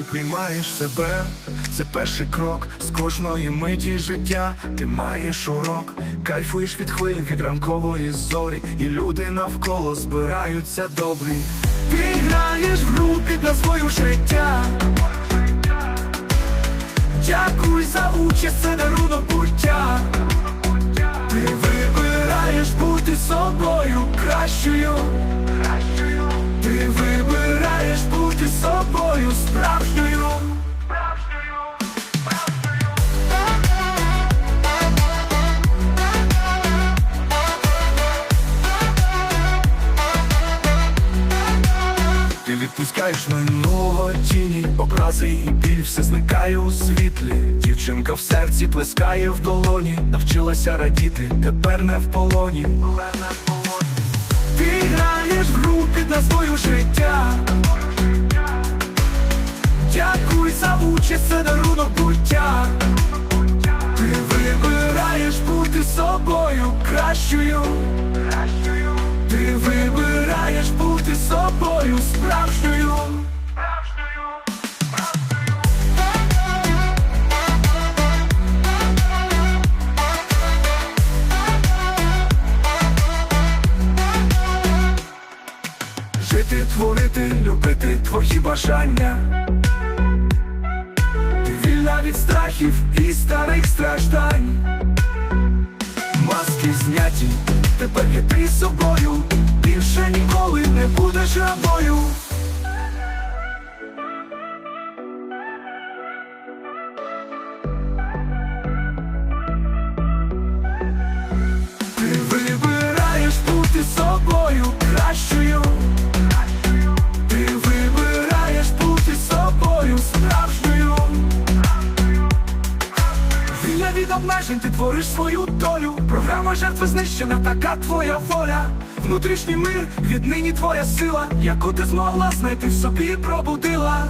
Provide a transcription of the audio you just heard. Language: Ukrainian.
і приймаєш себе. Це перший крок з кожної миті життя. Ти маєш урок, кайфуєш від хвиль, від ранкової зорі, і люди навколо збираються добрі. Ти граєш в гру під назвою життя. Дякуй за участь, це дарунок буття. Ти вибираєш бути собою кращою. Відпускаєш минулого тіні, образи і біль, все зникає у світлі. Дівчинка в серці плескає в долоні, навчилася радіти, тепер не в полоні. Ти граєш в гру під назвою життя. Дякуй за участь, це дарунок буття. Ти вибираєш бути собою кращою. Ти вибираєш бути собою справжньою. Любити твої бажання. Ти вільна від страхів і старих страждань. Маски зняті, тепер є ти собою, більше ніколи не будеш рабою. Обмежень, ти твориш свою долю. Програма жертви знищена, така твоя воля. Внутрішній мир, віднині твоя сила, яку ти змогла знайти в собі пробудила.